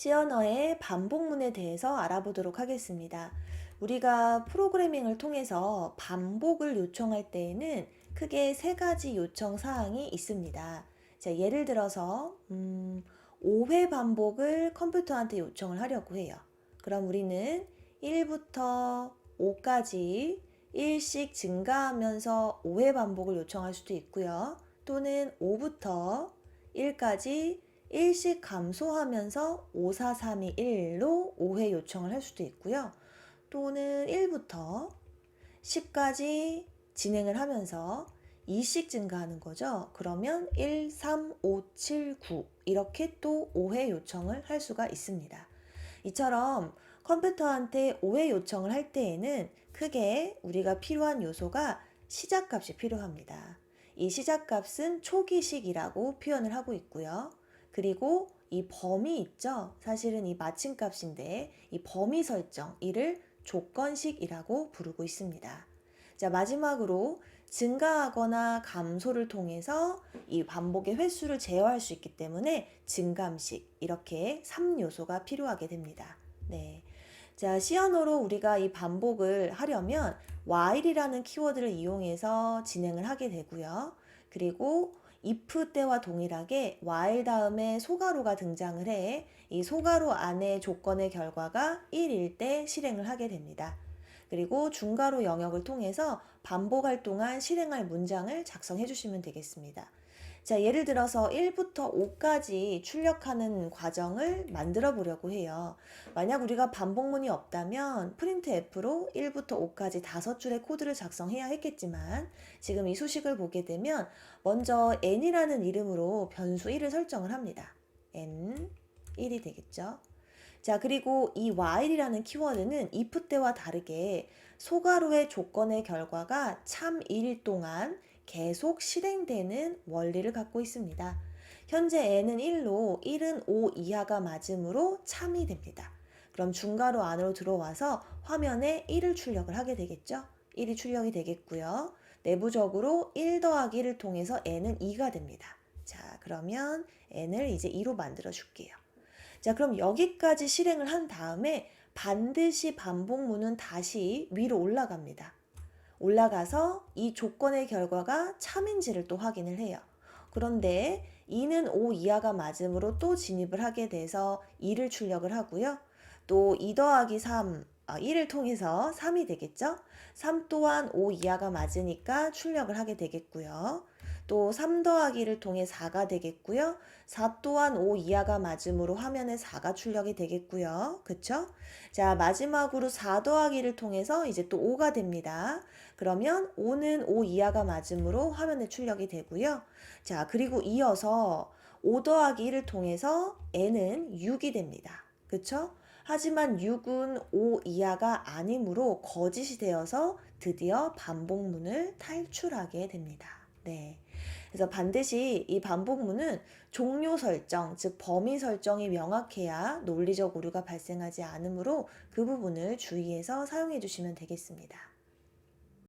시언어의 반복문에 대해서 알아보도록 하겠습니다. 우리가 프로그래밍을 통해서 반복을 요청할 때에는 크게 세 가지 요청 사항이 있습니다. 자, 예를 들어서 음, 5회 반복을 컴퓨터한테 요청을 하려고 해요. 그럼 우리는 1부터 5까지 1씩 증가하면서 5회 반복을 요청할 수도 있고요. 또는 5부터 1까지 1씩 감소하면서 5, 4, 3, 2, 1로 5회 요청을 할 수도 있고요. 또는 1부터 10까지 진행을 하면서 2씩 증가하는 거죠. 그러면 1, 3, 5, 7, 9 이렇게 또 5회 요청을 할 수가 있습니다. 이처럼 컴퓨터한테 5회 요청을 할 때에는 크게 우리가 필요한 요소가 시작값이 필요합니다. 이 시작값은 초기식이라고 표현을 하고 있고요. 그리고 이 범위 있죠? 사실은 이 마침값인데 이 범위 설정, 이를 조건식이라고 부르고 있습니다. 자, 마지막으로 증가하거나 감소를 통해서 이 반복의 횟수를 제어할 수 있기 때문에 증감식, 이렇게 3요소가 필요하게 됩니다. 네. 자, 시언어로 우리가 이 반복을 하려면 while이라는 키워드를 이용해서 진행을 하게 되고요. 그리고 if 때와 동일하게 while 다음에 소가로가 등장을 해 이 소가로 안에 조건의 결과가 1일 때 실행을 하게 됩니다. 그리고 중괄호 영역을 통해서 반복할 동안 실행할 문장을 작성해 주시면 되겠습니다. 자, 예를 들어서 1부터 5까지 출력하는 과정을 만들어 보려고 해요. 만약 우리가 반복문이 없다면 프린트 F로 1부터 5까지 다섯 줄의 코드를 작성해야 했겠지만 지금 이 수식을 보게 되면 먼저 n이라는 이름으로 변수 1을 설정을 합니다. n 1이 되겠죠. 자, 그리고 이 while이라는 키워드는 if 때와 다르게 소가로의 조건의 결과가 참 1일 동안 계속 실행되는 원리를 갖고 있습니다. 현재 n은 1로 1은 5 이하가 맞음으로 참이 됩니다. 그럼 중괄호 안으로 들어와서 화면에 1을 출력을 하게 되겠죠? 1이 출력이 되겠고요. 내부적으로 1 더하기 1을 통해서 n은 2가 됩니다. 자, 그러면 n을 이제 2로 만들어 줄게요. 자, 그럼 여기까지 실행을 한 다음에 반드시 반복문은 다시 위로 올라갑니다. 올라가서 이 조건의 결과가 참인지를 또 확인을 해요. 그런데 2는 5 이하가 맞음으로 또 진입을 하게 돼서 2를 출력을 하고요. 또 2 더하기 3, 1을 통해서 3이 되겠죠? 3 또한 5 이하가 맞으니까 출력을 하게 되겠고요. 또 3 더하기를 통해 4가 되겠고요. 4 또한 5 이하가 맞음으로 화면에 4가 출력이 되겠고요. 그쵸? 자, 마지막으로 4 더하기를 통해서 이제 또 5가 됩니다. 그러면 5는 5 이하가 맞음으로 화면에 출력이 되고요. 자, 그리고 이어서 5 더하기 1을 통해서 n은 6이 됩니다. 그쵸? 하지만 6은 5 이하가 아니므로 거짓이 되어서 드디어 반복문을 탈출하게 됩니다. 네. 그래서 반드시 이 반복문은 종료 설정, 즉 범위 설정이 명확해야 논리적 오류가 발생하지 않으므로 그 부분을 주의해서 사용해 주시면 되겠습니다.